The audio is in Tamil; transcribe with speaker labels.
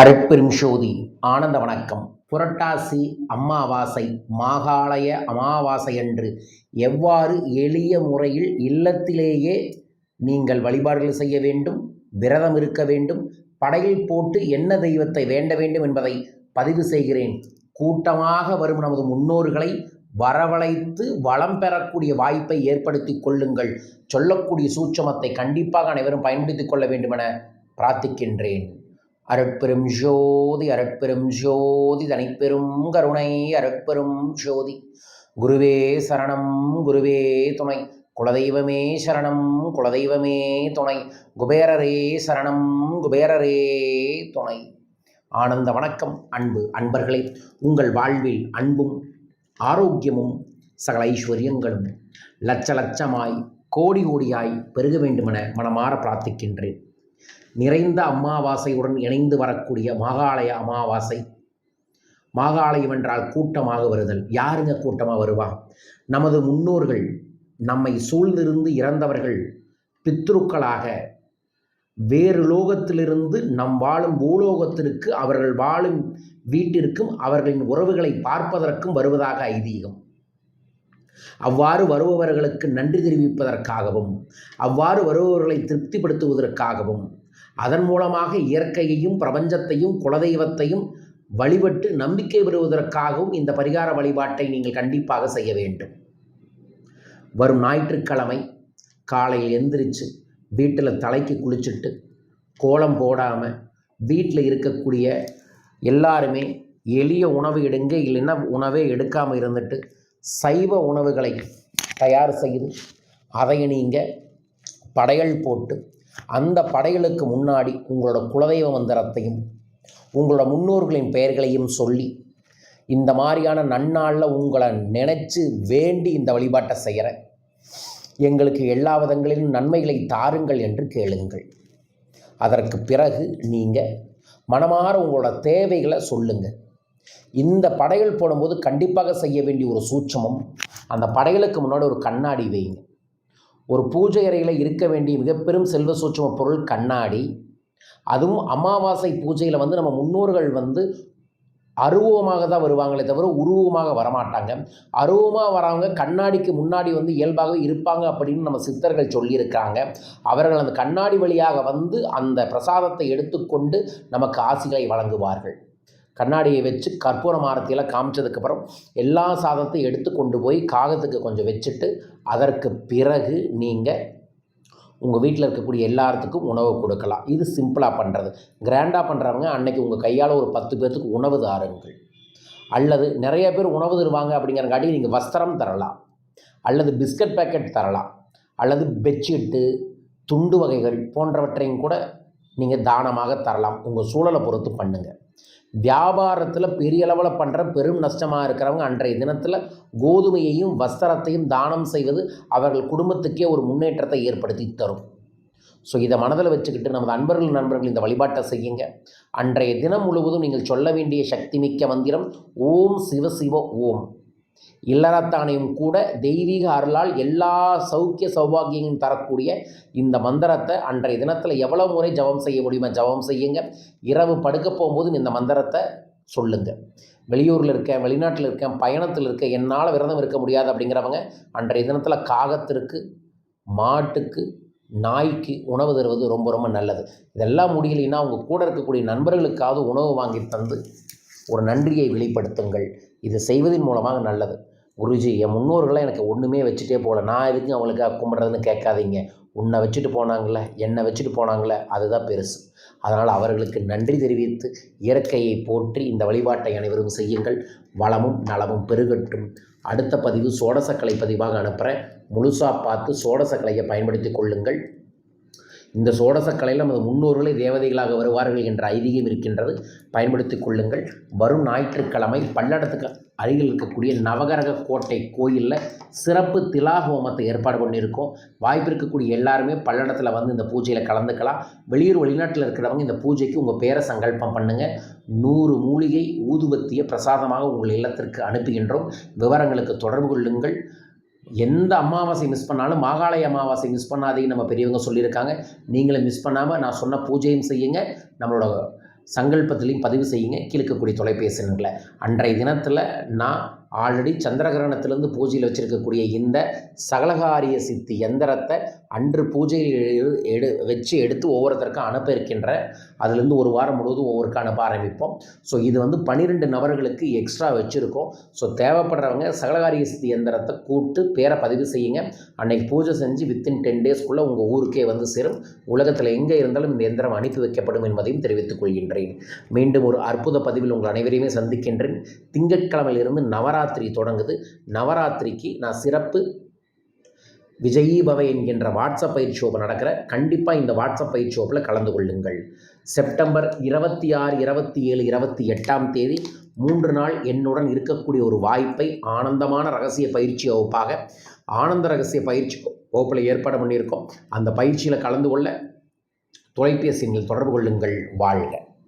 Speaker 1: அருட்பெரும் சோதி ஆனந்த வணக்கம். புரட்டாசி அமாவாசை மாகாளய அமாவாசை அன்று எவ்வாறு எளிய முறையில் இல்லத்திலேயே நீங்கள் வழிபாடுகள் செய்ய வேண்டும் விரதம் இருக்க வேண்டும் படையில் போட்டு என்ன தெய்வத்தை வேண்ட வேண்டும் என்பதை பதிவு செய்கிறேன். கூட்டமாக வரும் நமது முன்னோர்களை வரவழைத்து வளம் பெறக்கூடிய வாய்ப்பை ஏற்படுத்தி கொள்ளுங்கள். சொல்லக்கூடிய சூட்சமத்தை கண்டிப்பாக அனைவரும் பயன்படுத்திக் கொள்ள வேண்டுமென பிரார்த்திக்கின்றேன். அருட்பெரும் ஜோதி அருட்பெரும் ஜோதி தனிப்பெரும் கருணை அருட்பெரும் ஜோதி. குருவே சரணம் குருவே துணை. குலதெய்வமே சரணம் குலதெய்வமே துணை. குபேரரே சரணம் குபேரரே துணை. ஆனந்த வணக்கம் அன்பு அன்பர்களே. உங்கள் வாழ்வில் அன்பும் ஆரோக்கியமும் சகல ஐஸ்வர்யங்களும் லட்ச லட்சமாய் கோடி கோடியாய் பெருக வேண்டுமென மனமாற பிரார்த்திக்கின்றேன். நிறைந்த அமாவாசையுடன் இணைந்து வரக்கூடிய மகாலய அமாவாசை. மாகாளயம் என்றால் கூட்டமாக வருதல். யாருங்க கூட்டமாக வருவா? நமது முன்னோர்கள் நம்மை சூழ்ந்திருந்து இறந்தவர்கள் பித்ருக்களாக வேறு லோகத்திலிருந்து நம் வாழும் பூலோகத்திற்கு அவர்கள் வாழும் வீட்டிற்கும் அவர்களின் உறவுகளை பார்ப்பதற்கும் வருவதாக ஐதீகம். அவ்வாறு வருபவர்களுக்கு நன்றி தெரிவிப்பதற்காகவும் அவ்வாறு வருபவர்களை திருப்திப்படுத்துவதற்காகவும் அதன் மூலமாக இயற்கையையும் பிரபஞ்சத்தையும் குலதெய்வத்தையும் வழிபட்டு நம்பிக்கை பெறுவதற்காகவும் இந்த பரிகார வழிபாட்டை நீங்கள் கண்டிப்பாக செய்ய வேண்டும். வரும் ஞாயிற்றுக்கிழமை காலையில் எந்திரிச்சு வீட்டில் தலைக்கு குளிச்சுட்டு கோலம் போடாமல் வீட்டில் இருக்கக்கூடிய எல்லாருமே எளிய உணவு எடுங்க இல்லைன்னா உணவே எடுக்காமல் இருந்துட்டு சைவ உணவுகளை தயார் செய்து அதை நீங்கள் படையல் போட்டு அந்த படைகளுக்கு முன்னாடி உங்களோட குலதெய்வ மந்திரத்தையும் உங்களோட முன்னோர்களின் பெயர்களையும் சொல்லி இந்த மாதிரியான நன்னாளில் உங்களை நினச்சி வேண்டி இந்த வழிபாட்டை செய்கிறேன் எங்களுக்கு எல்லா விதங்களிலும் நன்மைகளை தாருங்கள் என்று கேளுங்கள். அதற்கு பிறகு நீங்கள் மனமாற உங்களோட தேவைகளை சொல்லுங்கள் இந்த படைகள் போடும்போது கண்டிப்பாக செய்ய வேண்டிய ஒரு சூட்சமம். அந்த படைகளுக்கு முன்னாடி ஒரு கண்ணாடி வைங்க. ஒரு பூஜை அறையில் இருக்க வேண்டிய மிகப்பெரும் செல்வ சூட்சம பொருள் கண்ணாடி. அதுவும் அமாவாசை பூஜையில் வந்து நம்ம முன்னோர்கள் வந்து அருவமாக தான் வருவாங்களே தவிர உருவமாக வரமாட்டாங்க. அருவமாக வரவங்க கண்ணாடிக்கு முன்னாடி வந்து இயல்பாகவே இருப்பாங்க அப்படின்னு நம்ம சித்தர்கள் சொல்லியிருக்காங்க அவர்கள் அந்த கண்ணாடி வழியாக வந்து அந்த பிரசாதத்தை எடுத்துக்கொண்டு நமக்கு ஆசிகளை வழங்குவார்கள். கண்ணாடியை வச்சு கற்பூர மாரத்தியில் காமிச்சதுக்கப்புறம் எல்லா சாதத்தையும் எடுத்து கொண்டு போய் காகத்துக்கு கொஞ்சம் வச்சுட்டு அதற்கு பிறகு நீங்கள் உங்கள் வீட்டில் இருக்கக்கூடிய எல்லாத்துக்கும் உணவு கொடுக்கலாம். இது சிம்பிளாக பண்ணுறது கிராண்டாக பண்ணுறவங்க அன்னைக்கு உங்கள் கையால் ஒரு பத்து பேர்த்துக்கு உணவு தாருங்கள். அல்லது நிறைய பேர் உணவு தருவாங்க அப்படிங்கிறங்காட்டி நீங்கள் வஸ்திரம் தரலாம். அல்லது பிஸ்கட் பேக்கெட் தரலாம். அல்லது பெட்ஷீட்டு துண்டு வகைகள் போன்றவற்றையும் கூட நீங்கள் தானமாக தரலாம். உங்கள் சூழலை பொறுத்து பண்ணுங்கள் வியாபாரத்தில் பெரிய அளவில் பண்ணுற பெரும் நஷ்டமாக இருக்கிறவங்க அன்றைய தினத்தில் கோதுமையையும் வஸ்திரத்தையும் தானம் செய்வது அவர்கள் குடும்பத்துக்கே ஒரு முன்னேற்றத்தை ஏற்படுத்தி தரும். ஸோ இதை மனதில் வச்சுக்கிட்டு நமது அன்பர்கள் நண்பர்கள் இந்த வழிபாட்டை செய்யுங்க. அன்றைய தினம் முழுவதும் நீங்கள் சொல்ல வேண்டிய சக்தி மிக்க மந்திரம் ஓம் சிவ சிவ ஓம். இல்லறத்தானையும் கூட தெய்வீக அருளால் எல்லா சௌக்கிய சௌபாகியங்களும் தரக்கூடிய இந்த மந்திரத்தை அன்றைய தினத்தில் எவ்வளோ முறை ஜபம் செய்ய முடியுமோ ஜபம் செய்யுங்க. இரவு படுக்க போகும்போது இந்த மந்திரத்தை சொல்லுங்கள் வெளியூரில் இருக்கேன் வெளிநாட்டில் இருக்கேன் பயணத்தில் இருக்கேன் என்னால் விரதம் இருக்க முடியாது அப்படிங்கிறவங்க அன்றைய தினத்தில் காகத்திற்கு மாட்டுக்கு நாய்க்கு உணவு தருவது ரொம்ப ரொம்ப நல்லது. இதெல்லாம் முடியலைன்னா அவங்க கூட இருக்கக்கூடிய நண்பர்களுக்காவது உணவு வாங்கி தந்து ஒரு நன்றியை வெளிப்படுத்துங்கள். இது செய்வதன் மூலமாக நல்லது. குருஜி என் முன்னோர்கள்லாம் எனக்கு ஒன்றுமே வச்சுட்டே போகல. நான் எதுக்கு அவங்களுக்கு கும்பிட்றதுன்னு கேட்காதீங்க. உன்னை வச்சுட்டு போனாங்களே என்னை வச்சுட்டு போனாங்களே அதுதான் பெருசு. அதனால் அவர்களுக்கு நன்றி தெரிவித்து இயற்கையை போற்றி இந்த வழிபாட்டை அனைவரும் செய்யுங்கள். வளமும் நலமும் பெருகட்டும். அடுத்த பதிவு சோடசக்கலை பதிவாக அனுப்புகிறேன் முழுசாக பார்த்து சோடசக்கலையை பயன்படுத்தி கொள்ளுங்கள். இந்த சோடசக்கலையில் நமது முன்னோர்களே தேவதைகளாக வருவார்கள் என்ற ஐதீகம் இருக்கின்றது. பயன்படுத்தி கொள்ளுங்கள். வரும் ஞாயிற்றுக்கிழமை பல்லடத்துக்கு அருகில் இருக்கக்கூடிய நவகரக கோட்டை கோயிலில் சிறப்பு திலா ஹோமத்தை ஏற்பாடு பண்ணியிருக்கோம். வாய்ப்பு இருக்கக்கூடிய எல்லாருமே பல்லடத்தில் வந்து இந்த பூஜையில் கலந்துக்கலாம். வெளியூர் வெளிநாட்டில் இருக்கிறவங்க இந்த பூஜைக்கு உங்கள் பேரை சங்கல்பம் பண்ணுங்கள் நூறு மூலிகை ஊதுபத்தியை பிரசாதமாக உங்கள் இல்லத்திற்கு அனுப்புகின்றோம். விவரங்களுக்கு தொடர்பு கொள்ளுங்கள். எந்த அமாவாசை மிஸ் பண்ணாலும் மாகாளய அமாவாசை மிஸ் பண்ணாதீங்கன்னு நம்ம பெரியவங்க சொல்லியிருக்காங்க. நீங்களும் மிஸ் பண்ணாமல் நான் சொன்ன பூஜையும் செய்யுங்க. நம்மளோட சங்கல்பத்திலையும் பதிவு செய்யுங்க. கீழ்க்கக்கூடிய தொலைபேசி அன்றைய தினத்தில் நான் ஆல்ரெடி சந்திரகிரகணத்திலேருந்து பூஜையில் வச்சுருக்கக்கூடிய இந்த சகலகாரிய சித்தி எந்திரத்தை அன்று பூஜையில் எடு- வச்சு எடுத்து ஒவ்வொருத்தருக்கும் அனுப்ப இருக்கின்ற அதுலேருந்து ஒரு வாரம் முழுவதும் ஒவ்வொருக்கும் அனுப்ப ஆரம்பிப்போம். ஸோ இது வந்து பன்னிரெண்டு நபர்களுக்கு எக்ஸ்ட்ரா வச்சுருக்கோம். ஸோ தேவைப்படுறவங்க சகலகாரிய சித்தி எந்திரத்தை கூப்பிட்டு பேரை பதிவு செய்யுங்க. அன்னைக்கு பூஜை செஞ்சு வித்தின் டென் டேஸ்க்குள்ளே உங்கள் ஊருக்கே வந்து சேரும். உலகத்தில் எங்கே இருந்தாலும் இந்த எந்திரம் அனுப்பி வைக்கப்படும் என்பதையும் தெரிவித்துக் கொள்கின்றேன். மீண்டும் ஒரு அற்புத பதிவில் உங்கள் அனைவரையுமே சந்திக்கின்றேன். திங்கட்கிழமையிலிருந்து நவராத்திரி தொடங்குது. நவராத்திரிக்கு நான் சிறப்பு விஜயி பவ என்கின்ற வாட்ஸ்அப் பயிற்சி வகுப்பு நடக்கிற கண்டிப்பாக இந்த வாட்ஸ்அப் பயிற்சி வகுப்பில் கலந்து கொள்ளுங்கள். செப்டம்பர் இருபத்தி ஆறு இருபத்தி ஏழு இருபத்தி எட்டாம் தேதி மூன்று நாள் என்னுடன் இருக்கக்கூடிய ஒரு வாய்ப்பை ஆனந்தமான ரகசிய பயிற்சி வகுப்பாக ஆனந்த ரகசிய பயிற்சி வகுப்பில் ஏற்பாடு பண்ணியிருக்கோம். அந்த பயிற்சியில் கலந்து கொள்ள தொலைபேசி எண்ணில் தொடர்பு கொள்ளுங்கள். வாழ்க.